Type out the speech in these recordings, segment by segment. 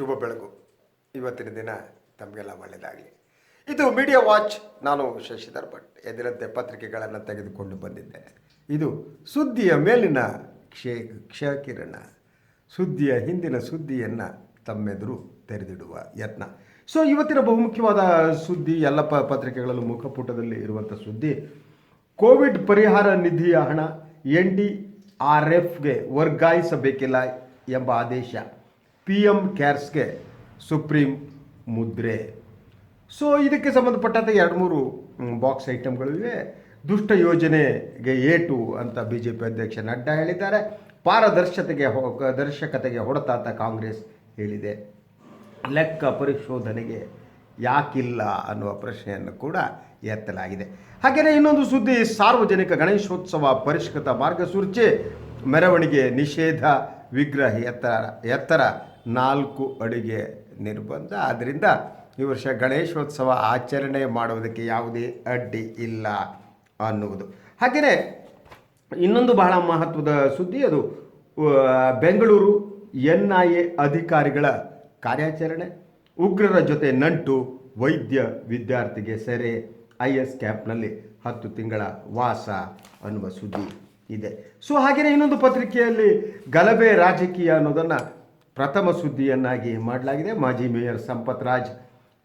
ಶುಭ ಬೆಳಗು. ಇವತ್ತಿನ ದಿನ ತಮಗೆಲ್ಲ ಒಳ್ಳೆಯದಾಗಲಿ. ಇದು ಮೀಡಿಯಾ ವಾಚ್ ನಾನು ಶಶಿಧರ್ ಭಟ್. ಎದಿರಂತೆ ಪತ್ರಿಕೆಗಳನ್ನು ತೆಗೆದುಕೊಂಡು ಬಂದಿದ್ದೆ ಇದು ಸುದ್ದಿಯ ಮೇಲಿನ ಕ್ಷೇ, ಕ್ಷಕಿರಣ. ಸುದ್ದಿಯ ಹಿಂದಿನ ಸುದ್ದಿಯನ್ನು ತಮ್ಮೆದುರು ತೆರೆದಿಡುವ ಯತ್ನ. ಸೊ ಇವತ್ತಿನ ಬಹುಮುಖ್ಯವಾದ ಸುದ್ದಿ, ಎಲ್ಲ ಪ, ಪತ್ರಿಕೆಗಳಲ್ಲೂ ಮುಖಪುಟದಲ್ಲಿ ಇರುವಂಥ ಸುದ್ದಿ, ಕೋವಿಡ್ ಪರಿಹಾರ ನಿಧಿಯ ಹಣ ಎನ್ ಡಿ ಆರ್ ಎಫ್ಗೆ ವರ್ಗಾಯಿಸಬೇಕಿಲ್ಲ ಎಂಬ ಆದೇಶ. ಪಿ ಎಂ ಕ್ಯಾರ್ಸ್ಗೆ ಸುಪ್ರೀಂ ಮುದ್ರೆ. ಸೊ ಇದಕ್ಕೆ ಸಂಬಂಧಪಟ್ಟಂತೆ ಎರಡು ಮೂರು ಬಾಕ್ಸ್ ಐಟಮ್ಗಳಿವೆ ದುಷ್ಟ ಯೋಜನೆಗೆ ಏಟು ಅಂತ ಬಿ ಜೆ ಪಿ ಅಧ್ಯಕ್ಷ ನಡ್ಡಾ ಹೇಳಿದ್ದಾರೆ. ಪಾರದರ್ಶತೆಗೆ ದರ್ಶಕತೆಗೆ ಹೊಡೆತ ಅಂತ ಕಾಂಗ್ರೆಸ್ ಹೇಳಿದೆ. ಲೆಕ್ಕ ಪರಿಶೋಧನೆಗೆ ಯಾಕಿಲ್ಲ ಅನ್ನುವ ಪ್ರಶ್ನೆಯನ್ನು ಕೂಡ ಎತ್ತಲಾಗಿದೆ. ಹಾಗೆಯೇ ಇನ್ನೊಂದು ಸುದ್ದಿ, ಸಾರ್ವಜನಿಕ ಗಣೇಶೋತ್ಸವ ಪರಿಷ್ಕೃತ ಮಾರ್ಗಸೂಚಿ, ಮೆರವಣಿಗೆ ನಿಷೇಧ, ವಿಗ್ರಹ ಎತ್ತರ ಎತ್ತರ ನಾಲ್ಕು ಅಡುಗೆ ನಿರ್ಬಂಧ. ಆದ್ದರಿಂದ ಈ ವರ್ಷ ಗಣೇಶೋತ್ಸವ ಆಚರಣೆ ಮಾಡುವುದಕ್ಕೆ ಯಾವುದೇ ಅಡ್ಡಿ ಇಲ್ಲ ಅನ್ನುವುದು. ಹಾಗೆಯೇ ಇನ್ನೊಂದು ಬಹಳ ಮಹತ್ವದ ಸುದ್ದಿ ಅದು ಬೆಂಗಳೂರು ಎನ್ ಐ ಎ ಅಧಿಕಾರಿಗಳ ಕಾರ್ಯಾಚರಣೆ. ಉಗ್ರರ ಜೊತೆ ನಂಟು ವೈದ್ಯ ವಿದ್ಯಾರ್ಥಿಗೆ ಸೆರೆ, ಐ ಎಸ್ ಕ್ಯಾಪ್ನಲ್ಲಿ ಹತ್ತು ತಿಂಗಳ ವಾಸ ಅನ್ನುವ ಸುದ್ದಿ ಇದೆ. ಸೊ ಹಾಗೆಯೇ ಇನ್ನೊಂದು ಪತ್ರಿಕೆಯಲ್ಲಿ ಗಲಭೆ ರಾಜಕೀಯ ಅನ್ನೋದನ್ನು ಪ್ರಥಮ ಸುದ್ದಿಯನ್ನಾಗಿ ಮಾಡಲಾಗಿದೆ. ಮಾಜಿ ಮೇಯರ್ ಸಂಪತ್ ರಾಜ್,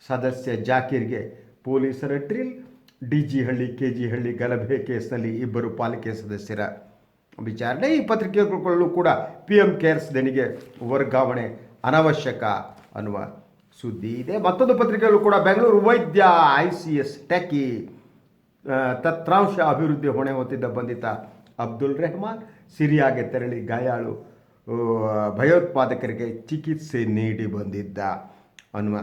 ಸದಸ್ಯ ಜಾಕೀರ್ಗೆ ಪೊಲೀಸರ drill D J Halli K G Halli ಗಲಭೆ ಕೇಸ್ನಲ್ಲಿ ಇಬ್ಬರು ಪಾಲಿಕೆ ಸದಸ್ಯರ ವಿಚಾರಣೆ. ಈ ಪತ್ರಿಕೆಗಳಲ್ಲೂ ಕೂಡ ಪಿ ಎಂ ಕೇರ್ಸ್ ದೇಣಿಗೆ ವರ್ಗಾವಣೆ ಅನವಶ್ಯಕ ಅನ್ನುವ ಸುದ್ದಿ ಇದೆ. ಮತ್ತೊಂದು ಪತ್ರಿಕೆಯಲ್ಲೂ ಕೂಡ ಬೆಂಗಳೂರು ವೈದ್ಯ ಐ ಸಿ ಎಸ್ ಟೆಕಿ ತತ್ರಾಂಶ ಅಭಿವೃದ್ಧಿ ಹೊಣೆ ಹೊತ್ತಿದ್ದ ಬಂಧಿತ ಅಬ್ದುಲ್ ರೆಹಮಾನ್, ಸಿರಿಯಾಗೆ ತೆರಳಿ ಗಾಯಾಳು ಭಯೋತ್ಪಾದಕರಿಗೆ ಚಿಕಿತ್ಸೆ ನೀಡಿ ಬಂದಿದ್ದ ಅನ್ನುವ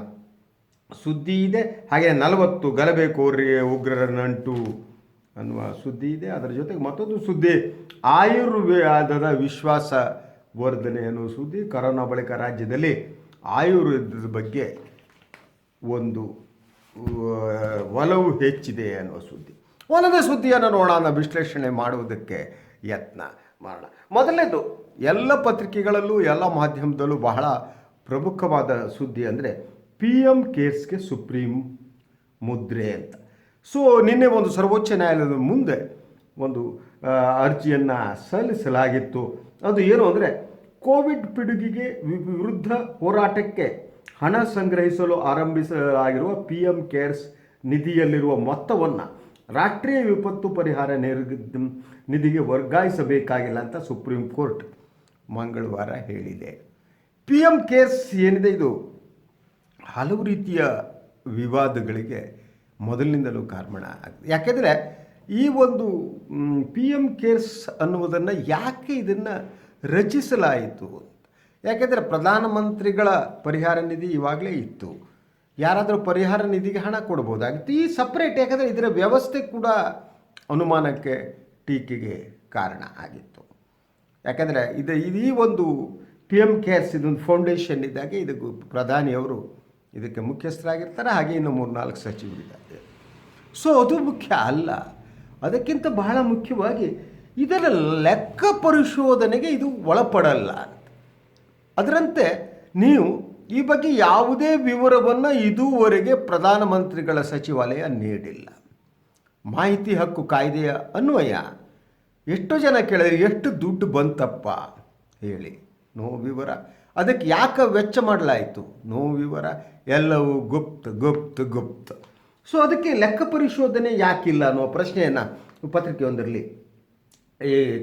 ಸುದ್ದಿ ಇದೆ. ಹಾಗೆ ನಲವತ್ತು ಗಲಭೆ ಕೋರಿ ಉಗ್ರರ ನಂಟು ಅನ್ನುವ ಸುದ್ದಿ ಇದೆ. ಅದರ ಜೊತೆಗೆ ಮತ್ತೊಂದು ಸುದ್ದಿ, ಆಯುರ್ವೇದದ ವಿಶ್ವಾಸ ವರ್ಧನೆ ಅನ್ನುವ ಸುದ್ದಿ, ಕರೋನಾ ಬಳಿಕ ರಾಜ್ಯದಲ್ಲಿ ಆಯುರ್ವೇದದ ಬಗ್ಗೆ ಒಂದು ಒಲವು ಹೆಚ್ಚಿದೆ ಅನ್ನುವ ಸುದ್ದಿ. ಒಲದ ಸುದ್ದಿಯನ್ನು ನೋಡೋಣ ವಿಶ್ಲೇಷಣೆ ಮಾಡುವುದಕ್ಕೆ ಯತ್ನ ಮಾಡೋಣ. ಮೊದಲನೇದು ಎಲ್ಲ ಪತ್ರಿಕೆಗಳಲ್ಲೂ, ಎಲ್ಲ ಮಾಧ್ಯಮದಲ್ಲೂ ಬಹಳ ಪ್ರಮುಖವಾದ ಸುದ್ದಿ ಅಂದರೆ ಪಿ ಎಂ ಕೇರ್ಸ್ಗೆ ಸುಪ್ರೀಂ ಮುದ್ರೆ ಅಂತ. ಸೊ ನಿನ್ನೆ ಒಂದು ಸರ್ವೋಚ್ಚ ನ್ಯಾಯಾಲಯದ ಮುಂದೆ ಒಂದು ಅರ್ಜಿಯನ್ನು ಸಲ್ಲಿಸಲಾಗಿತ್ತು. ಅದು ಏನು ಅಂದರೆ, ಕೋವಿಡ್ ಪಿಡುಗಿಗೆ ವಿರುದ್ಧ ಹೋರಾಟಕ್ಕೆ ಹಣ ಸಂಗ್ರಹಿಸಲು ಆರಂಭಿಸಲಾಗಿರುವ ಪಿ ಎಂ ಕೇರ್ಸ್ ನಿಧಿಯಲ್ಲಿರುವ ಮೊತ್ತವನ್ನು ರಾಷ್ಟ್ರೀಯ ವಿಪತ್ತು ಪರಿಹಾರ ನಿಧಿಗೆ ವರ್ಗಾಯಿಸಬೇಕಾಗಿಲ್ಲ ಅಂತ ಸುಪ್ರೀಂ ಕೋರ್ಟ್ ಮಂಗಳವಾರ ಹೇಳಿದೆ. ಪಿ ಎಂ ಕೇರ್ಸ್ ಏನಿದೆ ಇದು? ಹಲವು ರೀತಿಯ ವಿವಾದಗಳಿಗೆ ಮೊದಲಿನಿಂದಲೂ ಕಾರಣ ಆಗಿದೆ ಯಾಕೆಂದರೆ ಈ ಒಂದು ಪಿ ಎಂ ಕೇರ್ಸ್ ಅನ್ನುವುದನ್ನು ಯಾಕೆ ಇದನ್ನು ರಚಿಸಲಾಯಿತು ಯಾಕೆಂದರೆ ಪ್ರಧಾನಮಂತ್ರಿಗಳ ಪರಿಹಾರ ನಿಧಿ ಇವಾಗಲೇ ಇತ್ತು. ಯಾರಾದರೂ ಪರಿಹಾರ ನಿಧಿಗೆ ಹಣ ಕೊಡ್ಬೋದಾಗಿತ್ತು. ಈ ಸಪ್ರೇಟ್ ಯಾಕಂದರೆ ಇದರ ವ್ಯವಸ್ಥೆ ಕೂಡ ಅನುಮಾನಕ್ಕೆ ಟೀಕೆಗೆ ಕಾರಣ ಆಗಿತ್ತು. ಯಾಕಂದರೆ ಇದು ಈ ಒಂದು ಪಿ ಎಂ ಕೇರ್ಸ್ ಇದೊಂದು ಫೌಂಡೇಶನ್ ಇದ್ದಾಗೆ ಇದಕ್ಕೆ ಪ್ರಧಾನಿಯವರು ಇದಕ್ಕೆ ಮುಖ್ಯಸ್ಥರಾಗಿರ್ತಾರೆ, ಹಾಗೆ ಇನ್ನು ಮೂರು ನಾಲ್ಕು ಸಚಿವರಿದ್ದಾರೆ. ಸೊ ಅದು ಮುಖ್ಯ ಅಲ್ಲ. ಅದಕ್ಕಿಂತ ಬಹಳ ಮುಖ್ಯವಾಗಿ ಇದರ ಲೆಕ್ಕ ಪರಿಶೋಧನೆಗೆ ಇದು ಒಳಪಡಲ್ಲ. ಅದರಂತೆ ನೀವು ಈ ಬಗ್ಗೆ ಯಾವುದೇ ವಿವರವನ್ನು ಇದುವರೆಗೆ ಪ್ರಧಾನಮಂತ್ರಿಗಳ ಸಚಿವಾಲಯ ನೀಡಿಲ್ಲ. ಮಾಹಿತಿ ಹಕ್ಕು ಕಾಯ್ದೆಯ ಅನ್ವಯ ಎಷ್ಟು ಜನ ಕೇಳಿದ್ರೆ? ಎಷ್ಟು ದುಡ್ಡು ಬಂತಪ್ಪ? ಹೇಳಿ. ನೋ ವಿವರ. ಅದಕ್ಕೆ ಯಾಕೆ ವೆಚ್ಚ ಮಾಡಲಾಯಿತು? ನೋ ವಿವರ. ಎಲ್ಲವೂ ಗುಪ್ತ ಗುಪ್ತ ಗುಪ್ತ. ಸೊ ಅದಕ್ಕೆ ಲೆಕ್ಕ ಪರಿಶೋಧನೆ ಯಾಕಿಲ್ಲ ಅನ್ನೋ ಪ್ರಶ್ನೆಯನ್ನು ಪತ್ರಿಕೆಯೊಂದರಲ್ಲಿ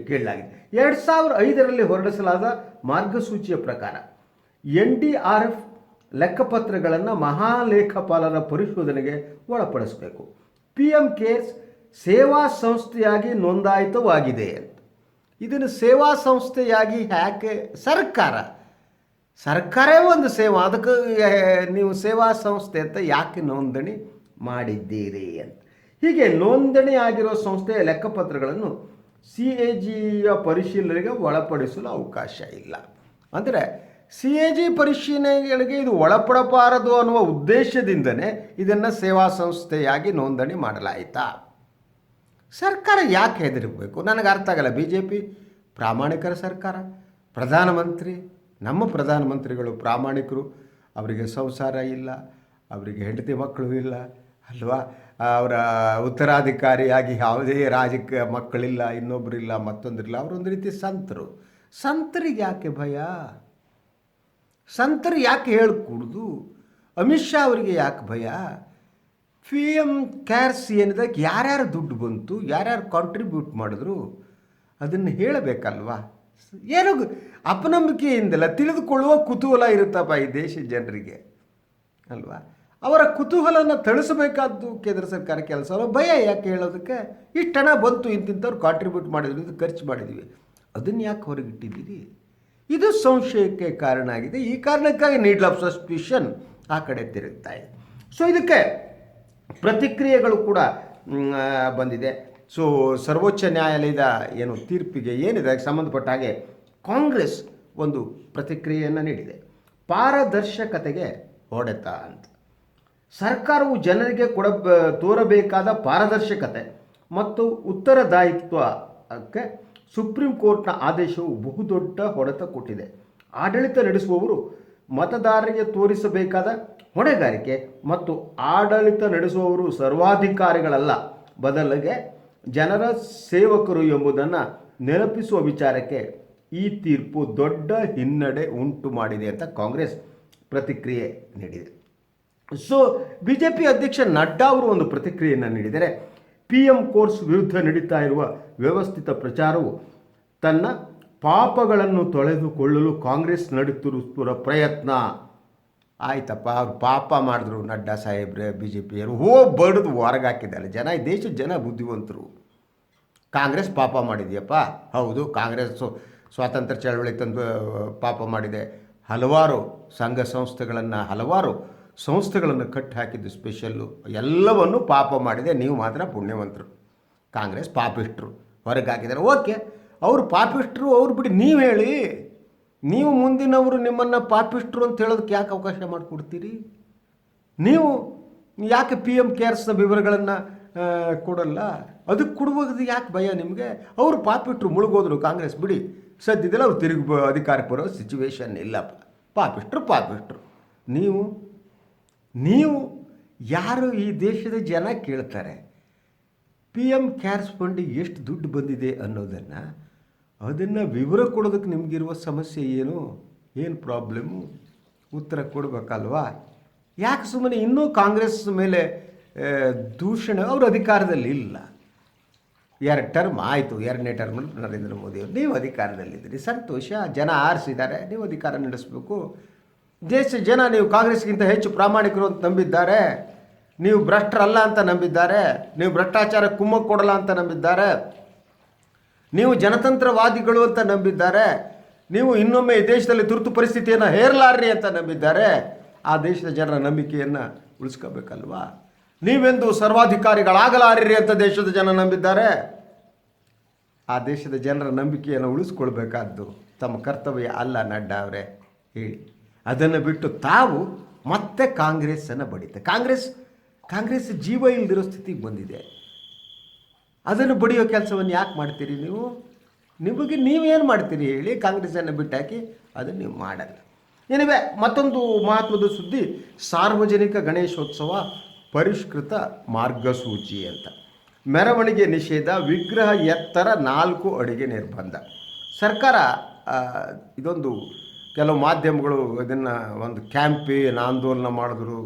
ಕೇಳಲಾಗಿದೆ. ಎರಡು ಸಾವಿರ ಐದರಲ್ಲಿ ಹೊರಡಿಸಲಾದ ಮಾರ್ಗಸೂಚಿಯ ಪ್ರಕಾರ, ಎನ್ ಡಿ ಆರ್ ಎಫ್ ಲೆಕ್ಕಪತ್ರಗಳನ್ನು ಮಹಾಲೇಖಪಾಲರ ಪರಿಶೋಧನೆಗೆ ಒಳಪಡಿಸಬೇಕು. ಪಿ ಎಂ ಕೇರ್ಸ್ ಸೇವಾ ಸಂಸ್ಥೆಯಾಗಿ ನೋಂದಾಯಿತವಾಗಿದೆ. ಅಂತ ಇದನ್ನು ಸೇವಾ ಸಂಸ್ಥೆಯಾಗಿ ಯಾಕೆ ಸರ್ಕಾರ? ಸರ್ಕಾರವೇ ಒಂದು ಸೇವಾ, ಅದಕ್ಕೆ ನೀವು ಸೇವಾ ಸಂಸ್ಥೆ ಅಂತ ಯಾಕೆ ನೋಂದಣಿ ಮಾಡಿದ್ದೀರಿ ಅಂತ. ಹೀಗೆ ನೋಂದಣಿ ಆಗಿರೋ ಸಂಸ್ಥೆಯ ಲೆಕ್ಕಪತ್ರಗಳನ್ನು ಸಿ ಎ ಜಿಯ ಪರಿಶೀಲನೆಗೆ ಒಳಪಡಿಸಲು ಅವಕಾಶ ಇಲ್ಲ. ಅಂದರೆ ಸಿ ಎ ಜಿ ಪರಿಶೀಲನೆಗಳಿಗೆ ಇದು ಒಳಪಡಬಾರದು ಅನ್ನುವ ಉದ್ದೇಶದಿಂದನೇ ಇದನ್ನು ಸೇವಾ ಸಂಸ್ಥೆಯಾಗಿ ನೋಂದಣಿ ಮಾಡಲಾಯಿತಾ? ಸರ್ಕಾರ ಯಾಕೆ ಹೆದರಬೇಕು? ನನಗೆ ಅರ್ಥ ಆಗಲ್ಲ. ಬಿ ಜೆ ಪಿ ಪ್ರಾಮಾಣಿಕರ ಸರ್ಕಾರ, ಪ್ರಧಾನಮಂತ್ರಿ, ನಮ್ಮ ಪ್ರಧಾನಮಂತ್ರಿಗಳು ಪ್ರಾಮಾಣಿಕರು, ಅವರಿಗೆ ಸಂಸಾರ ಇಲ್ಲ, ಅವರಿಗೆ ಹೆಂಡತಿ ಮಕ್ಕಳು ಇಲ್ಲ, ಅಲ್ವಾ? ಅವರ ಉತ್ತರಾಧಿಕಾರಿಯಾಗಿ ಯಾವುದೇ ರಾಜಕೀಯ ಮಕ್ಕಳಿಲ್ಲ ಇನ್ನೊಬ್ಬರಿಲ್ಲ ಮತ್ತೊಂದಿಲ್ಲ ಅವರೊಂದು ರೀತಿ ಸಂತರು. ಸಂತರಿಗೆ ಯಾಕೆ ಭಯ? ಸಂತರು ಯಾಕೆ ಹೇಳ್ಕೂಡ್ದು? ಅಮಿತ್ ಶಾ ಅವರಿಗೆ ಯಾಕೆ ಭಯ? ಪಿ ಎಂ ಕ್ಯಾರ್ಸ್ ಏನಿದಕ್ಕೆ ಯಾರ್ಯಾರು ದುಡ್ಡು ಬಂತು, ಯಾರ್ಯಾರು ಕಾಂಟ್ರಿಬ್ಯೂಟ್ ಮಾಡಿದ್ರು, ಅದನ್ನು ಹೇಳಬೇಕಲ್ವಾ? ಏನು ಅಪನಂಬಿಕೆಯಿಂದಲ್ಲ, ತಿಳಿದುಕೊಳ್ಳುವ ಕುತೂಹಲ ಇರುತ್ತಪ್ಪ ಈ ದೇಶದ ಜನರಿಗೆ, ಅಲ್ವಾ? ಅವರ ಕುತೂಹಲನ ತಳಿಸಬೇಕಾದ್ದು ಕೇಂದ್ರ ಸರ್ಕಾರ ಕೆಲಸ ಅಲ್ಲ. ಭಯ ಯಾಕೆ ಹೇಳೋದಕ್ಕೆ? ಇಷ್ಟು ಹಣ ಬಂತು, ಇಂತಿಂಥವ್ರು ಕಾಂಟ್ರಿಬ್ಯೂಟ್ ಮಾಡಿದ್ರು, ಇದು ಖರ್ಚು ಮಾಡಿದ್ವಿ. ಅದನ್ನು ಯಾಕೆ ಹೊರಗಿಟ್ಟಿದ್ದೀರಿ ಇದು ಸಂಶಯಕ್ಕೆ ಕಾರಣ ಆಗಿದೆ. ಈ ಕಾರಣಕ್ಕಾಗಿ ನೀಡ್ಲ್ ಆಫ್ ಸಸ್ಪಿಷನ್ ಆ ಕಡೆ ತಿರುಗ್ತಾ ಇದೆ. ಸೊ ಇದಕ್ಕೆ ಪ್ರತಿಕ್ರಿಯೆಗಳು ಕೂಡ ಬಂದಿದೆ. ಸೊ ಸರ್ವೋಚ್ಚ ನ್ಯಾಯಾಲಯದ ಏನು ತೀರ್ಪಿಗೆ ಏನಿದೆ, ಅದಕ್ಕೆ ಸಂಬಂಧಪಟ್ಟ ಹಾಗೆ ಕಾಂಗ್ರೆಸ್ ಒಂದು ಪ್ರತಿಕ್ರಿಯೆಯನ್ನು ನೀಡಿದೆ. ಪಾರದರ್ಶಕತೆಗೆ ಹೊಡೆತ ಅಂತ. ಸರ್ಕಾರವು ಜನರಿಗೆ ಕೊಡ ತೋರಬೇಕಾದ ಪಾರದರ್ಶಕತೆ ಮತ್ತು ಉತ್ತರದಾಯಿತ್ವಕ್ಕೆ ಸುಪ್ರೀಂ ಕೋರ್ಟ್ನ ಆದೇಶವು ಬಹುದೊಡ್ಡ ಹೊಡೆತ ಕೊಟ್ಟಿದೆ. ಆಡಳಿತ ನಡೆಸುವವರು ಮತದಾರರಿಗೆ ತೋರಿಸಬೇಕಾದ ಹೊಣೆಗಾರಿಕೆ ಮತ್ತು ಆಡಳಿತ ನಡೆಸುವವರು ಸರ್ವಾಧಿಕಾರಿಗಳಲ್ಲ. ಬದಲಿಗೆ ಜನರ ಸೇವಕರು ಎಂಬುದನ್ನು ನೆನಪಿಸುವ ವಿಚಾರಕ್ಕೆ ಈ ತೀರ್ಪು ದೊಡ್ಡ ಹಿನ್ನಡೆ ಉಂಟು ಮಾಡಿದೆ ಅಂತ ಕಾಂಗ್ರೆಸ್ ಪ್ರತಿಕ್ರಿಯೆ ನೀಡಿದೆ. ಸೊ ಬಿ ಜೆ ಪಿ ಅಧ್ಯಕ್ಷ ನಡ್ಡಾ ಅವರು ಒಂದು ಪ್ರತಿಕ್ರಿಯೆಯನ್ನು ನೀಡಿದರೆ ಪಿ ಎಂ ಕೋರ್ಸ್ ವಿರುದ್ಧ ನಡೀತಾ ಇರುವ ವ್ಯವಸ್ಥಿತ ಪ್ರಚಾರವು ತನ್ನ ಪಾಪಗಳನ್ನು ತೊಳೆದುಕೊಳ್ಳಲು ಕಾಂಗ್ರೆಸ್ ನಡೆಸುತ್ತಿರುವ ಪ್ರಯತ್ನ. ಆಯ್ತಪ್ಪ, ಅವ್ರು ಪಾಪ ಮಾಡಿದ್ರು ನಡ್ಡಾ ಸಾಹೇಬ್ರೆ ಬಿ ಜೆ ಪಿಯರು ಹೋ, ಬಡಿದು ಹೊರಗಾಕಿದ್ದಾರೆ ಜನ. ಈ ದೇಶದ ಜನ ಬುದ್ಧಿವಂತರು. ಕಾಂಗ್ರೆಸ್ ಪಾಪ ಮಾಡಿದೆಯಪ್ಪ. ಹೌದು, ಕಾಂಗ್ರೆಸ್ ಸ್ವಾತಂತ್ರ್ಯ ಚಳವಳಿ ತಂದು ಪಾಪ ಮಾಡಿದೆ. ಹಲವಾರು ಸಂಘ ಸಂಸ್ಥೆಗಳನ್ನು, ಹಲವಾರು ಸಂಸ್ಥೆಗಳನ್ನು ಕಟ್ಟಿ ಹಾಕಿದ್ದು ಸ್ಪೆಷಲ್ಲು. ಎಲ್ಲವನ್ನು ಪಾಪ ಮಾಡಿದೆ. ನೀವು ಮಾತ್ರ ಪುಣ್ಯವಂತರು. ಕಾಂಗ್ರೆಸ್ ಪಾಪಿಷ್ಟರು. ಹೊರಗೆ ಹಾಕಿದ್ದಾರೆ. ಓಕೆ. ಅವರು ಪಾಪಿಸ್ಟ್ರು ಅವ್ರು ಬಿಡಿ, ನೀವು ಹೇಳಿ. ನೀವು ಮುಂದಿನವರು ನಿಮ್ಮನ್ನು ಪಾಪಿಸ್ಟ್ರು ಅಂತ ಹೇಳೋದಕ್ಕೆ ಯಾಕೆ ಅವಕಾಶ ಮಾಡಿಕೊಡ್ತೀರಿ? ನೀವು ಯಾಕೆ ಪಿ ಎಂ ಕೇರ್ಸ್ನ ವಿವರಗಳನ್ನು ಕೊಡಲ್ಲ? ಅದಕ್ಕೆ ಕೊಡುವಾಗ ಯಾಕೆ ಭಯ ನಿಮಗೆ? ಅವರು ಪಾಪಿಟ್ರು ಮುಳುಗೋದ್ರು ಕಾಂಗ್ರೆಸ್, ಬಿಡಿ. ಸದ್ಯದಲ್ಲಿ ಅವ್ರು ತಿರುಗಿ ಅಧಿಕಾರಕ್ಕೆ ಬರೋ ಸಿಚುವೇಶನ್ ಇಲ್ಲಪ್ಪ. ಪಾಪಿಸ್ಟ್ರು ಪಾಪಿಸ್ಟ್ರು ನೀವು ನೀವು ಯಾರು ಈ ದೇಶದ ಜನ ಕೇಳ್ತಾರೆ? ಪಿ ಎಂ ಕ್ಯಾರ್ಸ್ ಫಂಡಿಗೆ ಎಷ್ಟು ದುಡ್ಡು ಬಂದಿದೆ ಅನ್ನೋದನ್ನು ಅದನ್ನು ವಿವರ ಕೊಡೋದಕ್ಕೆ ನಿಮಗಿರುವ ಸಮಸ್ಯೆ ಏನು? ಏನು ಪ್ರಾಬ್ಲಮ್ಮು ಉತ್ತರ ಕೊಡಬೇಕಲ್ವಾ? ಯಾಕೆ ಸುಮ್ಮನೆ ಇನ್ನೂ ಕಾಂಗ್ರೆಸ್ ಮೇಲೆ ದೂಷಣೆ ಅವರು ಅಧಿಕಾರದಲ್ಲಿ ಇಲ್ಲ? ಎರಡು ಟರ್ಮ್ ಆಯಿತು, ಎರಡನೇ ಟರ್ಮ್ ನರೇಂದ್ರ ಮೋದಿ ಅವರು. ನೀವು ಅಧಿಕಾರದಲ್ಲಿದ್ದೀರಿ ಸಂತೋಷ, ಜನ ಆರಿಸಿದ್ದಾರೆ, ನೀವು ಅಧಿಕಾರ ನಡೆಸಬೇಕು. ದೇಶ, ಜನ ನೀವು ಕಾಂಗ್ರೆಸ್ಗಿಂತ ಹೆಚ್ಚು ಪ್ರಾಮಾಣಿಕರು ಅಂತ ನಂಬಿದ್ದಾರೆ. ನೀವು ಭ್ರಷ್ಟರಲ್ಲ ಅಂತ ನಂಬಿದ್ದಾರೆ. ನೀವು ಭ್ರಷ್ಟಾಚಾರ ಕುಮ್ಮಕ್ಕು ಕೊಡಲ್ಲ ಅಂತ ನಂಬಿದ್ದಾರೆ. ನೀವು ಜನತಂತ್ರವಾದಿಗಳು ಅಂತ ನಂಬಿದ್ದಾರೆ. ನೀವು ಇನ್ನೊಮ್ಮೆ ಈ ದೇಶದಲ್ಲಿ ತುರ್ತು ಪರಿಸ್ಥಿತಿಯನ್ನು ಹೇರಲಾರ್ರಿ ಅಂತ ನಂಬಿದ್ದಾರೆ. ಆ ದೇಶದ ಜನರ ನಂಬಿಕೆಯನ್ನು ಉಳಿಸ್ಕೋಬೇಕಲ್ವಾ? ನೀವೆಂದು ಸರ್ವಾಧಿಕಾರಿಗಳಾಗಲಾರ್ರಿ ಅಂತ ದೇಶದ ಜನ ನಂಬಿದ್ದಾರೆ. ಆ ದೇಶದ ಜನರ ನಂಬಿಕೆಯನ್ನು ಉಳಿಸ್ಕೊಳ್ಬೇಕಾದ್ದು ತಮ್ಮ ಕರ್ತವ್ಯ ಅಲ್ಲ ನಡ್ಡಾ ಅವರೇ. ಹೇಳಿ. ಅದನ್ನು ಬಿಟ್ಟು ತಾವು ಮತ್ತೆ ಕಾಂಗ್ರೆಸ್ಸನ್ನು ಬಡಿತೆ. ಕಾಂಗ್ರೆಸ್ ಕಾಂಗ್ರೆಸ್ ಜೀವ ಇಲ್ಲದಿರೋ ಸ್ಥಿತಿಗೆ ಬಂದಿದೆ. ಅದನ್ನು ಬಡಿಯೋ ಕೆಲಸವನ್ನು ಯಾಕೆ ಮಾಡ್ತೀರಿ ನೀವು? ನಿಮಗೆ ನೀವೇನು ಮಾಡ್ತೀರಿ ಹೇಳಿ ಕಾಂಗ್ರೆಸನ್ನು ಬಿಟ್ಟಾಕಿ ಅದನ್ನು ನೀವು ಮಾಡಲ್ಲ. ಏನಿವೆ ಮತ್ತೊಂದು ಮಹತ್ವದ ಸುದ್ದಿ, ಸಾರ್ವಜನಿಕ ಗಣೇಶೋತ್ಸವ ಪರಿಷ್ಕೃತ ಮಾರ್ಗಸೂಚಿ ಅಂತ. ಮೆರವಣಿಗೆ ನಿಷೇಧ, ವಿಗ್ರಹ ಎತ್ತರ ನಾಲ್ಕು ಅಡಿಗೆ ನಿರ್ಬಂಧ. ಸರ್ಕಾರ ಇದೊಂದು ಕೆಲವು ಮಾಧ್ಯಮಗಳು ಇದನ್ನು ಒಂದು ಕ್ಯಾಂಪೇನ್ ಆಂದೋಲನ ಮಾಡಿದ್ರು.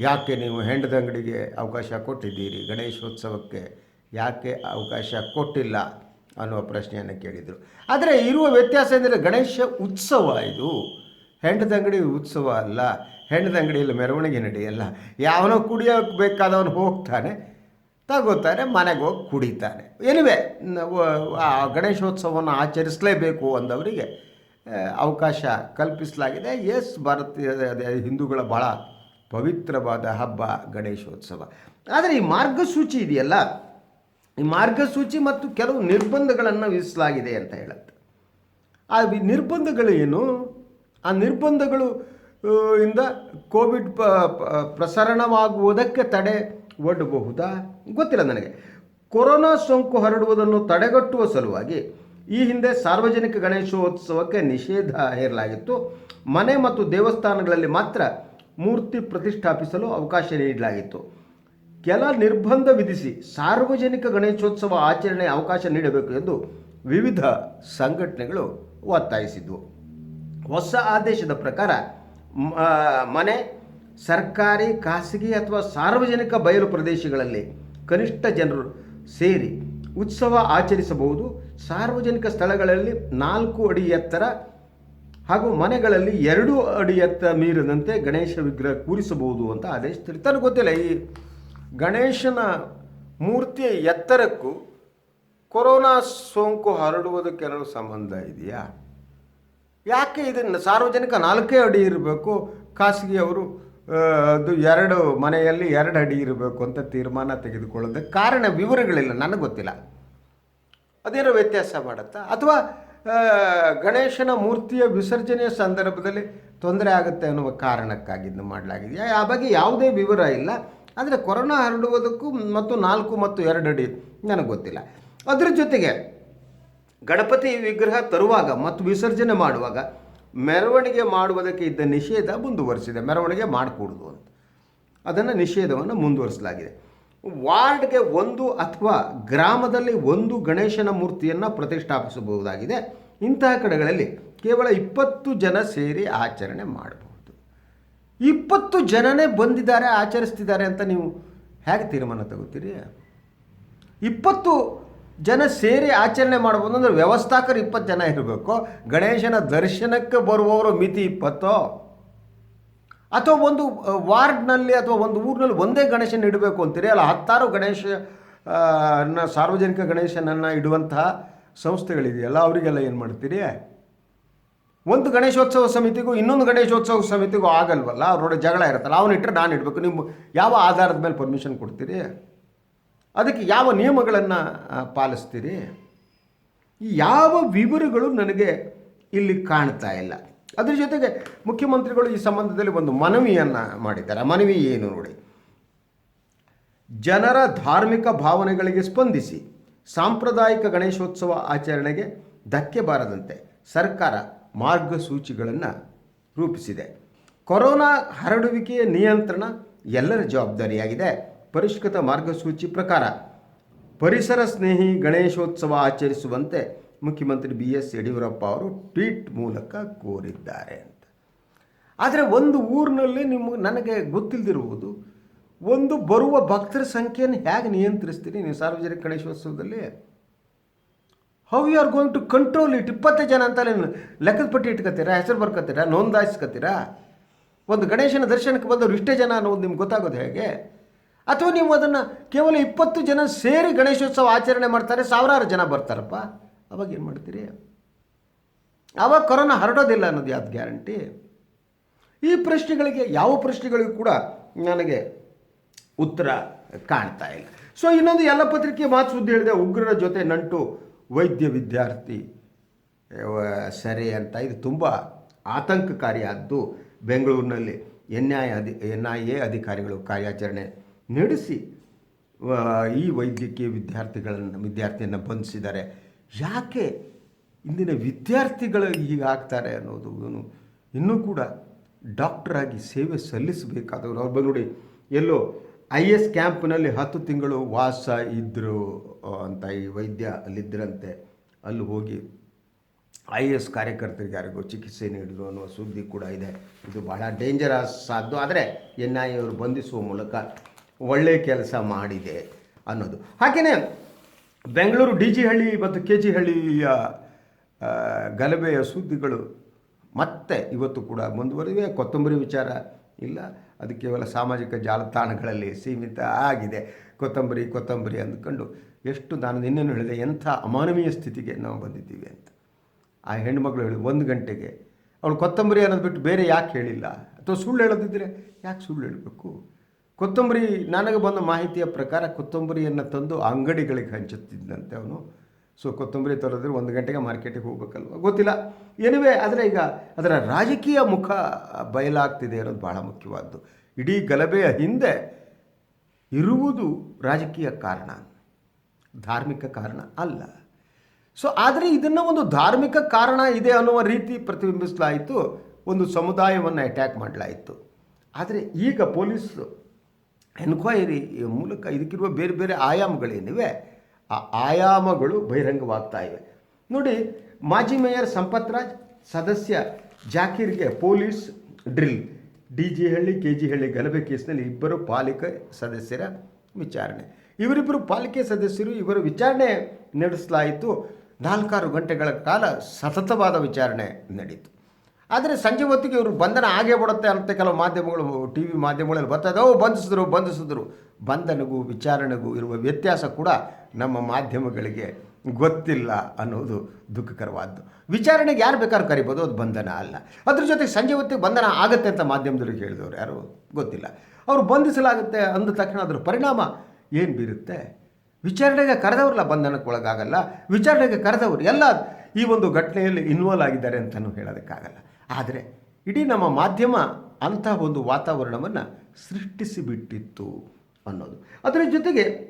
ಯಾಕೆ ನೀವು ಹೆಂಡದಂಗಡಿಗೆ ಅವಕಾಶ ಕೊಟ್ಟಿದ್ದೀರಿ ಗಣೇಶೋತ್ಸವಕ್ಕೆ? ಯಾಕೆ ಅವಕಾಶ ಕೊಟ್ಟಿಲ್ಲ ಅನ್ನುವ ಪ್ರಶ್ನೆಯನ್ನು ಕೇಳಿದರು. ಆದರೆ ಇರುವ ವ್ಯತ್ಯಾಸ ಎಂದರೆ ಗಣೇಶ ಉತ್ಸವ ಇದು. ಹೆಂಡದಂಗಡಿ ಉತ್ಸವ ಅಲ್ಲ. ಹೆಂಡದಂಗಡಿಯಲ್ಲಿ ಮೆರವಣಿಗೆ ನಡೆಯಲ್ಲ. ಯಾವನೋ ಕುಡಿಯೋಕ್ಕೆ ಬೇಕಾದವನು ಹೋಗ್ತಾನೆ, ತಗೋತಾನೆ, ಮನೆಗೆ ಹೋಗಿ ಕುಡಿತಾನೆ. ಎನಿವೆ ಆ ಗಣೇಶೋತ್ಸವವನ್ನು ಆಚರಿಸಲೇಬೇಕು ಅಂದವರಿಗೆ ಅವಕಾಶ ಕಲ್ಪಿಸಲಾಗಿದೆ. ಎಸ್ ಭಾರತೀಯ ಹಿಂದೂಗಳ ಭಾಳ ಪವಿತ್ರವಾದ ಹಬ್ಬ ಗಣೇಶೋತ್ಸವ. ಆದರೆ ಈ ಮಾರ್ಗಸೂಚಿ ಇದೆಯಲ್ಲ? ಈ ಮಾರ್ಗಸೂಚಿ ಮತ್ತು ಕೆಲವು ನಿರ್ಬಂಧಗಳನ್ನು ವಿಧಿಸಲಾಗಿದೆ ಅಂತ ಹೇಳುತ್ತೆ. ಆ ನಿರ್ಬಂಧಗಳು ಏನು? ಆ ನಿರ್ಬಂಧಗಳು ಇಂದ ಕೋವಿಡ್ ಪ- ಪ್ರಸರಣವಾಗುವುದಕ್ಕೆ ತಡೆ ಒಡ್ಡಬಹುದಾ? ಗೊತ್ತಿಲ್ಲ ನನಗೆ. ಕೊರೋನಾ ಸೋಂಕು ಹರಡುವುದನ್ನು ತಡೆಗಟ್ಟುವ ಸಲುವಾಗಿ ಈ ಹಿಂದೆ ಸಾರ್ವಜನಿಕ ಗಣೇಶೋತ್ಸವಕ್ಕೆ ನಿಷೇಧ ಹೇರಲಾಗಿತ್ತು. ಮನೆ ಮತ್ತು ದೇವಸ್ಥಾನಗಳಲ್ಲಿ ಮಾತ್ರ ಮೂರ್ತಿ ಪ್ರತಿಷ್ಠಾಪಿಸಲು ಅವಕಾಶ ನೀಡಲಾಗಿತ್ತು. ಕೆಲ ನಿರ್ಬಂಧ ವಿಧಿಸಿ ಸಾರ್ವಜನಿಕ ಗಣೇಶೋತ್ಸವ ಆಚರಣೆ ಅವಕಾಶ ನೀಡಬೇಕು ಎಂದು ವಿವಿಧ ಸಂಘಟನೆಗಳು ಒತ್ತಾಯಿಸಿದ್ವು ಹೊಸ ಆದೇಶದ ಪ್ರಕಾರ ಮನೆ, ಸರ್ಕಾರಿ, ಖಾಸಗಿ ಅಥವಾ ಸಾರ್ವಜನಿಕ ಬಯಲು ಪ್ರದೇಶಗಳಲ್ಲಿ ಕನಿಷ್ಠ ಜನರು ಸೇರಿ ಉತ್ಸವ ಆಚರಿಸಬಹುದು. ಸಾರ್ವಜನಿಕ ಸ್ಥಳಗಳಲ್ಲಿ ನಾಲ್ಕು ಅಡಿ ಎತ್ತರ ಹಾಗೂ ಮನೆಗಳಲ್ಲಿ ಎರಡು ಅಡಿ ಎತ್ತರ ಮೀರಿದಂತೆ ಗಣೇಶ ವಿಗ್ರಹ ಕೂರಿಸಬಹುದು ಅಂತ ಆದೇಶ ತಿಳಿತು. ನನಗೆ ಗೊತ್ತಿಲ್ಲ ಈ ಗಣೇಶನ ಮೂರ್ತಿಯ ಎತ್ತರಕ್ಕೂ ಕೊರೋನಾ ಸೋಂಕು ಹರಡುವುದಕ್ಕೆ ಏನಾದರೂ ಸಂಬಂಧ ಇದೆಯಾ? ಯಾಕೆ ಇದನ್ನು ಸಾರ್ವಜನಿಕ ನಾಲ್ಕೇ ಅಡಿ ಇರಬೇಕು, ಖಾಸಗಿಯವರು ಅದು ಎರಡು ಮನೆಯಲ್ಲಿ ಎರಡು ಅಡಿ ಇರಬೇಕು ಅಂತ ತೀರ್ಮಾನ ತೆಗೆದುಕೊಳ್ಳೋದಕ್ಕೆ ಕಾರಣ ವಿವರಗಳಿಲ್ಲ, ನನಗೆ ಗೊತ್ತಿಲ್ಲ. ಅದೇನೋ ವ್ಯತ್ಯಾಸ ಮಾಡುತ್ತಾ? ಅಥವಾ ಗಣೇಶನ ಮೂರ್ತಿಯ ವಿಸರ್ಜನೆಯ ಸಂದರ್ಭದಲ್ಲಿ ತೊಂದರೆ ಆಗುತ್ತೆ ಅನ್ನುವ ಕಾರಣಕ್ಕಾಗಿ ಇದನ್ನು ಮಾಡಲಾಗಿದೆಯಾ? ಆ ಬಗ್ಗೆ ಯಾವುದೇ ವಿವರ ಇಲ್ಲ. ಆದರೆ ಕೊರೋನಾ ಹರಡುವುದಕ್ಕೂ ಮತ್ತು ನಾಲ್ಕು ಮತ್ತು ಎರಡು ಅಡಿ ನನಗೆ ಗೊತ್ತಿಲ್ಲ. ಅದರ ಜೊತೆಗೆ ಗಣಪತಿ ವಿಗ್ರಹ ತರುವಾಗ ಮತ್ತು ವಿಸರ್ಜನೆ ಮಾಡುವಾಗ ಮೆರವಣಿಗೆ ಮಾಡುವುದಕ್ಕೆ ಇದ್ದ ನಿಷೇಧ ಮುಂದುವರಿಸಿದೆ. ಮೆರವಣಿಗೆ ಮಾಡಕೂಡದು ಅಂತ. ಅದನ್ನು ನಿಷೇಧವನ್ನು ಮುಂದುವರಿಸಲಾಗಿದೆ. ವಾರ್ಡ್ಗೆ ಒಂದು ಅಥವಾ ಗ್ರಾಮದಲ್ಲಿ ಒಂದು ಗಣೇಶನ ಮೂರ್ತಿಯನ್ನು ಪ್ರತಿಷ್ಠಾಪಿಸಬಹುದಾಗಿದೆ. ಇಂತಹ ಕಡೆಗಳಲ್ಲಿ ಕೇವಲ ಇಪ್ಪತ್ತು ಜನ ಸೇರಿ ಆಚರಣೆ ಮಾಡಬಹುದು. ಇಪ್ಪತ್ತು ಜನನೇ ಬಂದಿದ್ದಾರೆ, ಆಚರಿಸ್ತಿದ್ದಾರೆ ಅಂತ ನೀವು ಹೇಗೆ ತೀರ್ಮಾನ ತಗೋತೀರಿ? ಇಪ್ಪತ್ತು ಜನ ಸೇರಿ ಆಚರಣೆ ಮಾಡ್ಬೋದು ಅಂದರೆ ವ್ಯವಸ್ಥಾಕರು ಇಪ್ಪತ್ತು ಜನ ಇರಬೇಕು. ಗಣೇಶನ ದರ್ಶನಕ್ಕೆ ಬರುವವರು ಮಿತಿ ಇಪ್ಪತ್ತೋ. ಅಥವಾ ಒಂದು ವಾರ್ಡ್ನಲ್ಲಿ ಅಥವಾ ಒಂದು ಊರಿನಲ್ಲಿ ಒಂದೇ ಗಣೇಶನ ಇಡಬೇಕು ಅಂತೀರಿ? ಅಲ್ಲ, ಹತ್ತಾರು ಗಣೇಶ ಸಾರ್ವಜನಿಕ ಗಣೇಶನನ್ನು ಇಡುವಂತಹ ಸಂಸ್ಥೆಗಳಿದೆಯಲ್ಲ, ಅವರಿಗೆಲ್ಲ ಏನು ಮಾಡ್ತೀರಿ? ಒಂದು ಗಣೇಶೋತ್ಸವ ಸಮಿತಿಗೂ ಇನ್ನೊಂದು ಗಣೇಶೋತ್ಸವ ಸಮಿತಿಗೂ ಆಗಲ್ವಲ್ಲ? ಅವ್ರೊಡ ಜಗಳ ಇರುತ್ತಲ್ಲ ಅವನಿಟ್ಟರೆ ನಾನು ಇಡಬೇಕು. ನೀವು ಯಾವ ಆಧಾರದ ಮೇಲೆ ಪರ್ಮಿಷನ್ ಕೊಡ್ತೀರಿ? ಅದಕ್ಕೆ ಯಾವ ನಿಯಮಗಳನ್ನು ಪಾಲಿಸ್ತೀರಿ? ಯಾವ ವಿವರಗಳು ನನಗೆ ಇಲ್ಲಿ ಕಾಣ್ತಾ ಇಲ್ಲ. ಅದ್ರ ಜೊತೆಗೆ ಮುಖ್ಯಮಂತ್ರಿಗಳು ಈ ಸಂಬಂಧದಲ್ಲಿ ಒಂದು ಮನವಿಯನ್ನು ಮಾಡಿದ್ದಾರೆ. ಮನವಿ ಏನು ನೋಡಿ? ಜನರ ಧಾರ್ಮಿಕ ಭಾವನೆಗಳಿಗೆ ಸ್ಪಂದಿಸಿ ಸಾಂಪ್ರದಾಯಿಕ ಗಣೇಶೋತ್ಸವ ಆಚರಣೆಗೆ ಧಕ್ಕೆ ಬಾರದಂತೆ ಸರ್ಕಾರ ಮಾರ್ಗಸೂಚಿಗಳನ್ನು ರೂಪಿಸಿದೆ. ಕೊರೋನಾ ಹರಡುವಿಕೆಯ ನಿಯಂತ್ರಣ ಎಲ್ಲರ ಜವಾಬ್ದಾರಿಯಾಗಿದೆ. ಪರಿಷ್ಕೃತ ಮಾರ್ಗಸೂಚಿ ಪ್ರಕಾರ ಪರಿಸರ ಸ್ನೇಹಿ ಗಣೇಶೋತ್ಸವ ಆಚರಿಸುವಂತೆ ಮುಖ್ಯಮಂತ್ರಿ ಬಿ ಎಸ್ ಯಡಿಯೂರಪ್ಪ ಅವರು ಟ್ವೀಟ್ ಮೂಲಕ ಕೋರಿದ್ದಾರೆ ಅಂತ. ಆದರೆ ಒಂದು ಊರಿನಲ್ಲಿ ನಿಮಗೆ ನನಗೆ ಗೊತ್ತಿಲ್ಲದಿರುವುದು ಒಂದು ಬರುವ ಭಕ್ತರ ಸಂಖ್ಯೆಯನ್ನು ಹೇಗೆ ನಿಯಂತ್ರಿಸ್ತೀರಿ? ನೀವು ಸಾರ್ವಜನಿಕ ಗಣೇಶೋತ್ಸವದಲ್ಲಿ how you are going to control it ಇಪ್ಪತ್ತೇ ಜನ ಅಂತಲೇ ಲೆಕ್ಕದ ಪಟ್ಟಿ ಇಟ್ಕೋತೀರಾ ಹೆಸರು ಬರ್ಕೋತೀರಾ ನೋಂದಾಯಿಸ್ಕೋತೀರಾ ಒಂದು ಗಣೇಶನ ದರ್ಶನಕ್ಕೆ ಬಂದವರು ಇಷ್ಟೇ ಜನ ಅನ್ನೋದು ನಿಮ್ಗೆ ಗೊತ್ತಾಗೋದು ಹೇಗೆ? ಅಥವಾ ನೀವು ಅದನ್ನು ಕೇವಲ ಇಪ್ಪತ್ತು ಜನ ಸೇರಿ ಗಣೇಶೋತ್ಸವ ಆಚರಣೆ ಮಾಡ್ತಾರೆ, ಸಾವಿರಾರು ಜನ ಬರ್ತಾರಪ್ಪ. ಅವಾಗ ಏನು ಮಾಡ್ತೀರಿ? ಆವಾಗ ಕೊರೋನಾ ಹರಡೋದಿಲ್ಲ ಅನ್ನೋದು ಯಾವ್ದು ಗ್ಯಾರಂಟಿ? ಈ ಪ್ರಶ್ನೆಗಳಿಗೆ, ಯಾವ ಪ್ರಶ್ನೆಗಳಿಗೂ ಕೂಡ ನನಗೆ ಉತ್ತರ ಕಾಣ್ತಾ ಇಲ್ಲ. ಸೊ ಇನ್ನೊಂದು ಎಲ್ಲ ಪತ್ರಿಕೆ ಮಾತು ಸುದ್ದಿ ಹೇಳಿದೆ, ಉಗ್ರರ ಜೊತೆ ನಂಟು ವೈದ್ಯ ವಿದ್ಯಾರ್ಥಿ ಸರಿ ಅಂತ ಇದು ತುಂಬ ಆತಂಕಕಾರಿಯಾದ್ದು ಬೆಂಗಳೂರಿನಲ್ಲಿ ಎನ್ ಐ ಅಧಿ ಎನ್ ಐ ಎ ಅಧಿಕಾರಿಗಳು ಕಾರ್ಯಾಚರಣೆ ನಡೆಸಿ ಈ ವೈದ್ಯಕೀಯ ವಿದ್ಯಾರ್ಥಿಗಳನ್ನು, ವಿದ್ಯಾರ್ಥಿಯನ್ನು ಬಂಧಿಸಿದ್ದಾರೆ. ಯಾಕೆ ಇಂದಿನ ವಿದ್ಯಾರ್ಥಿಗಳು ಹೀಗಾಗ್ತಾರೆ ಅನ್ನೋದು ಇನ್ನೂ ಕೂಡ ಡಾಕ್ಟರಾಗಿ ಸೇವೆ ಸಲ್ಲಿಸಬೇಕಾದವರು ಅವ್ರು ಬಂದು ನೋಡಿ ಎಲ್ಲೋ ಐ ಎಸ್ ಕ್ಯಾಂಪ್ನಲ್ಲಿ ಹತ್ತು ತಿಂಗಳು ವಾಸ ಇದ್ದರು ಅಂತ ಈ ವೈದ್ಯ ಅಲ್ಲಿದ್ದರಂತೆ ಅಲ್ಲಿ ಹೋಗಿ ಐ ಎ ಎಸ್ ಕಾರ್ಯಕರ್ತರಿಗೆ ಯಾರಿಗೋ ಚಿಕಿತ್ಸೆ ನೀಡಿದ್ರು ಅನ್ನುವ ಸುದ್ದಿ ಕೂಡ ಇದೆ. ಇದು ಬಹಳ ಡೇಂಜರಸ್ ಆದ್ದು ಆದರೆ ಎನ್ ಐ ಅವರು ಬಂಧಿಸುವ ಮೂಲಕ ಒಳ್ಳೆಯ ಕೆಲಸ ಮಾಡಿದೆ ಅನ್ನೋದು. ಹಾಗೆಯೇ ಬೆಂಗಳೂರು ಡಿ ಜಿ ಹಳ್ಳಿ ಮತ್ತು ಕೆ ಜಿ ಹಳ್ಳಿಯ ಗಲಭೆಯ ಸುದ್ದಿಗಳು ಮತ್ತೆ ಇವತ್ತು ಕೂಡ ಮುಂದುವರಿವೆ ಕೊತ್ತಂಬರಿ ವಿಚಾರ ಇಲ್ಲ. ಅದು ಕೇವಲ ಸಾಮಾಜಿಕ ಜಾಲತಾಣಗಳಲ್ಲಿ ಸೀಮಿತ ಆಗಿದೆ. ಕೊತ್ತಂಬರಿ ಕೊತ್ತಂಬರಿ ಅಂದ್ಕೊಂಡು ಎಷ್ಟು ನಾನು ನಿನ್ನೇನು ಹೇಳಿದೆ, ಎಂಥ ಅಮಾನವೀಯ ಸ್ಥಿತಿಗೆ ನಾವು ಬಂದಿದ್ದೀವಿ ಅಂತ. ಆ ಹೆಣ್ಮಗಳು ಹೇಳಿ, ಒಂದು ಗಂಟೆಗೆ. ಅವಳು ಕೊತ್ತಂಬರಿ ಅನ್ನೋದು ಬಿಟ್ಟು ಬೇರೆ ಯಾಕೆ ಹೇಳಿಲ್ಲ? ಅಥವಾ ಸುಳ್ಳು ಹೇಳೋದಿದ್ದರೆ ಯಾಕೆ ಸುಳ್ಳು ಹೇಳಬೇಕು? ಕೊತ್ತಂಬರಿ, ನನಗೆ ಬಂದ ಮಾಹಿತಿಯ ಪ್ರಕಾರ ಕೊತ್ತಂಬರಿಯನ್ನು ತಂದು ಅಂಗಡಿಗಳಿಗೆ ಹಂಚುತ್ತಿದ್ದಂತೆ ಅವನು. ಸೊ, ಕೊತ್ತಂಬರಿ ತರೋದ್ರೆ ಒಂದು ಗಂಟೆಗೆ ಮಾರ್ಕೆಟಿಗೆ ಹೋಗ್ಬೇಕಲ್ವ? ಗೊತ್ತಿಲ್ಲ. ಏನಿವೆ ಆದರೆ ಈಗ ಅದರ ರಾಜಕೀಯ ಮುಖ ಬಯಲಾಗ್ತಿದೆ ಅನ್ನೋದು ಭಾಳ ಮುಖ್ಯವಾದ್ದು. ಇಡೀ ಗಲಭೆಯ ಹಿಂದೆ ಇರುವುದು ರಾಜಕೀಯ ಕಾರಣ, ಧಾರ್ಮಿಕ ಕಾರಣ ಅಲ್ಲ. ಸೊ ಆದರೆ ಇದನ್ನು ಒಂದು ಧಾರ್ಮಿಕ ಕಾರಣ ಇದೆ ಅನ್ನುವ ರೀತಿ ಪ್ರತಿಬಿಂಬಿಸಲಾಯಿತು, ಒಂದು ಸಮುದಾಯವನ್ನು ಅಟ್ಯಾಕ್ ಮಾಡಲಾಯಿತು. ಆದರೆ ಈಗ ಪೊಲೀಸ್ ಎನ್ಕ್ವೈರಿ ಮೂಲಕ ಇದಕ್ಕಿರುವ ಬೇರೆ ಬೇರೆ ಆಯಾಮಗಳೇನಿವೆ, ಆ ಆಯಾಮಗಳು ಬಹಿರಂಗವಾಗ್ತಾ ಇವೆ. ನೋಡಿ, ಮಾಜಿ ಮೇಯರ್ ಸಂಪತ್ ರಾಜ್ ಸದಸ್ಯ ಜಾಕೀರ್ಗೆ police drill. D J Halli, K G Halli ಗಲಭೆ ಕೇಸ್ನಲ್ಲಿ ಇಬ್ಬರು ಪಾಲಿಕೆ ಸದಸ್ಯರ ವಿಚಾರಣೆ. ಇವರಿಬ್ಬರು ಪಾಲಿಕೆ ಸದಸ್ಯರು ಇವರ ವಿಚಾರಣೆ ನಡೆಸಲಾಯಿತು. ನಾಲ್ಕಾರು ಗಂಟೆಗಳ ಕಾಲ ಸತತವಾದ ವಿಚಾರಣೆ ನಡೀತು. ಆದರೆ ಸಂಜೆ ಹೊತ್ತಿಗೆ ಇವರು ಬಂಧನ ಆಗೇ ಬಿಡುತ್ತೆ ಅಂತ ಕೆಲವು ಮಾಧ್ಯಮಗಳು, ಟಿ ವಿ ಮಾಧ್ಯಮಗಳಲ್ಲಿ ಬರ್ತದೆ ಓ, ಬಂಧಿಸಿದ್ರು ಬಂಧಿಸಿದ್ರು. ಬಂಧನಗೂ ವಿಚಾರಣೆಗೂ ಇರುವ ವ್ಯತ್ಯಾಸ ಕೂಡ ನಮ್ಮ ಮಾಧ್ಯಮಗಳಿಗೆ ಗೊತ್ತಿಲ್ಲ ಅನ್ನೋದು ದುಃಖಕರವಾದ್ದು. ವಿಚಾರಣೆಗೆ ಯಾರು ಬೇಕಾದ್ರೂ ಕರಿಬೋದು, ಅದು ಬಂಧನ ಅಲ್ಲ. ಅದ್ರ ಜೊತೆಗೆ ಸಂಜೆ ಹೊತ್ತಿಗೆ ಬಂಧನ ಆಗುತ್ತೆ ಅಂತ ಮಾಧ್ಯಮದಲ್ಲಿ ಹೇಳಿದವರು ಯಾರು? ಗೊತ್ತಿಲ್ಲ. ಅವರು ಬಂಧಿಸಲಾಗುತ್ತೆ ಅಂದ ತಕ್ಷಣ ಅದರ ಪರಿಣಾಮ ಏನು ಬೀರುತ್ತೆ? ವಿಚಾರಣೆಗೆ ಕರೆದವ್ರಲ್ಲ ಬಂಧನಕ್ಕೆ ಒಳಗಾಗಲ್ಲ. ವಿಚಾರಣೆಗೆ ಕರೆದವರು ಎಲ್ಲ ಈ ಒಂದು ಘಟನೆಯಲ್ಲಿ ಇನ್ವಾಲ್ವ್ ಆಗಿದ್ದಾರೆ ಅಂತಲೂ ಹೇಳೋದಕ್ಕಾಗಲ್ಲ. ಆದರೆ ಇಡೀ ನಮ್ಮ ಮಾಧ್ಯಮ ಅಂತಹ ಒಂದು ವಾತಾವರಣವನ್ನು ಸೃಷ್ಟಿಸಿಬಿಟ್ಟಿತ್ತು ಅನ್ನೋದು. ಅದರ ಜೊತೆಗೆ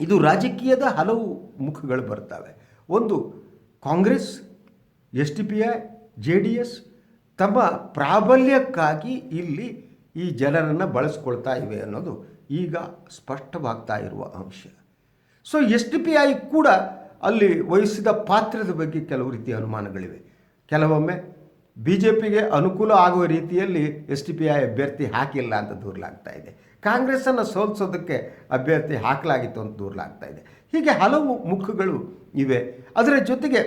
ಇದು ರಾಜಕೀಯದ ಹಲವು ಮುಖಗಳು ಬರ್ತವೆ. ಒಂದು Congress, S T P I, J D S ತಮ್ಮ ಪ್ರಾಬಲ್ಯಕ್ಕಾಗಿ ಇಲ್ಲಿ ಈ ಜನರನ್ನು ಬಳಸ್ಕೊಳ್ತಾ ಇವೆ ಅನ್ನೋದು ಈಗ ಸ್ಪಷ್ಟವಾಗ್ತಾ ಇರುವ ಅಂಶ. So S D P I ಕೂಡ ಅಲ್ಲಿ ವಹಿಸಿದ ಪಾತ್ರದ ಬಗ್ಗೆ ಕೆಲವು ರೀತಿಯ ಅನುಮಾನಗಳಿವೆ. ಕೆಲವೊಮ್ಮೆ ಬಿ ಜೆ ಪಿಗೆ ಅನುಕೂಲ ಆಗುವ ರೀತಿಯಲ್ಲಿ ಎಸ್ ಡಿ ಪಿ ಐ ಅಭ್ಯರ್ಥಿ ಹಾಕಿಲ್ಲ ಅಂತ ದೂರಲಾಗ್ತಾ ಇದೆ. ಕಾಂಗ್ರೆಸ್ಸನ್ನು ಸೋಲಿಸೋದಕ್ಕೆ ಅಭ್ಯರ್ಥಿ ಹಾಕಲಾಗಿತ್ತು ಅಂತ ದೂರಲಾಗ್ತಾ ಇದೆ. ಹೀಗೆ ಹಲವು ಮುಖಗಳು ಇವೆ. ಅದರ ಜೊತೆಗೆ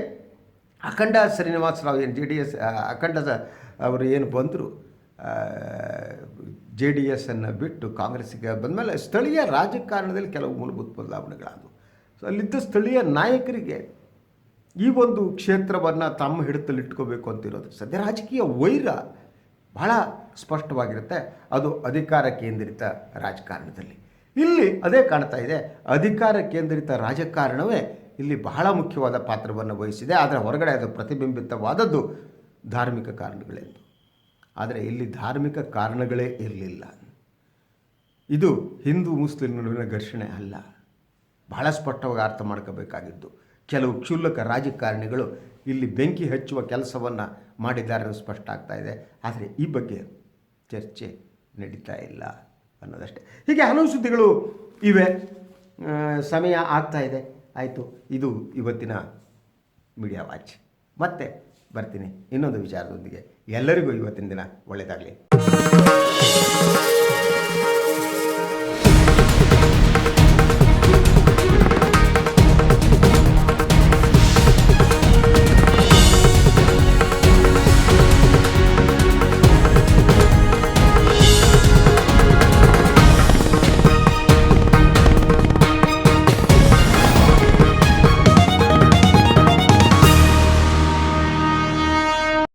ಅಖಂಡ ಶ್ರೀನಿವಾಸರಾವ್ ಏನು ಜೆ ಡಿ ಎಸ್ ಅಖಂಡ ಅವರು ಏನು ಬಂದರು ಜೆ ಡಿ ಎಸ್ಸನ್ನು ಬಿಟ್ಟು ಕಾಂಗ್ರೆಸ್ಸಿಗೆ ಬಂದಮೇಲೆ ಸ್ಥಳೀಯ ರಾಜಕಾರಣದಲ್ಲಿ ಕೆಲವು ಮೂಲಭೂತ ಬದಲಾವಣೆಗಳಾದವು. ಸೊ ಅಲ್ಲಿದ್ದ ಸ್ಥಳೀಯ ನಾಯಕರಿಗೆ ಈ ಒಂದು ಕ್ಷೇತ್ರವನ್ನು ತಮ್ಮ ಹಿಡಿತಲ್ಲಿ ಇಟ್ಕೋಬೇಕು ಅಂತಿರೋದು. ಸದ್ಯ ರಾಜಕೀಯ ವೈರ ಬಹಳ ಸ್ಪಷ್ಟವಾಗಿರುತ್ತೆ. ಅದು ಅಧಿಕಾರ ಕೇಂದ್ರಿತ ರಾಜಕಾರಣದಲ್ಲಿ. ಇಲ್ಲಿ ಅದೇ ಕಾಣ್ತಾ ಇದೆ. ಅಧಿಕಾರ ಕೇಂದ್ರಿತ ರಾಜಕಾರಣವೇ ಇಲ್ಲಿ ಬಹಳ ಮುಖ್ಯವಾದ ಪಾತ್ರವನ್ನು ವಹಿಸಿದೆ. ಆದರೆ ಹೊರಗಡೆ ಅದು ಪ್ರತಿಬಿಂಬಿತವಾದದ್ದು ಧಾರ್ಮಿಕ ಕಾರಣಗಳೆಂದು. ಆದರೆ ಇಲ್ಲಿ ಧಾರ್ಮಿಕ ಕಾರಣಗಳೇ ಇರಲಿಲ್ಲ. ಇದು ಹಿಂದೂ ಮುಸ್ಲಿಂ ನಡುವಿನ ಘರ್ಷಣೆ ಅಲ್ಲ. ಬಹಳ ಸ್ಪಷ್ಟವಾಗಿ ಅರ್ಥ ಮಾಡ್ಕೋಬೇಕಾಗಿದ್ದು. ಕೆಲವು ಕ್ಷುಲ್ಲಕ ರಾಜಕಾರಣಿಗಳು ಇಲ್ಲಿ ಬೆಂಕಿ ಹಚ್ಚುವ ಕೆಲಸವನ್ನು ಮಾಡಿದ್ದಾರೆ ಅನ್ನೋದು ಸ್ಪಷ್ಟ ಆಗ್ತಾ ಇದೆ. ಆದರೆ ಈ ಬಗ್ಗೆ ಚರ್ಚೆ ನಡೀತಾ ಇಲ್ಲ ಅನ್ನೋದಷ್ಟೇ. ಹೀಗೆ ಹಲವು ಸುದ್ದಿಗಳು ಇವೆ. ಸಮಯ ಆಗ್ತಾ ಇದೆ. ಆಯಿತು, ಇದು ಇವತ್ತಿನ ಮೀಡಿಯಾ ವಾಚ್ ಮತ್ತೆ ಬರ್ತೀನಿ ಇನ್ನೊಂದು ವಿಚಾರದೊಂದಿಗೆ. ಎಲ್ಲರಿಗೂ ಇವತ್ತಿನ ದಿನ ಒಳ್ಳೆಯದಾಗಲಿ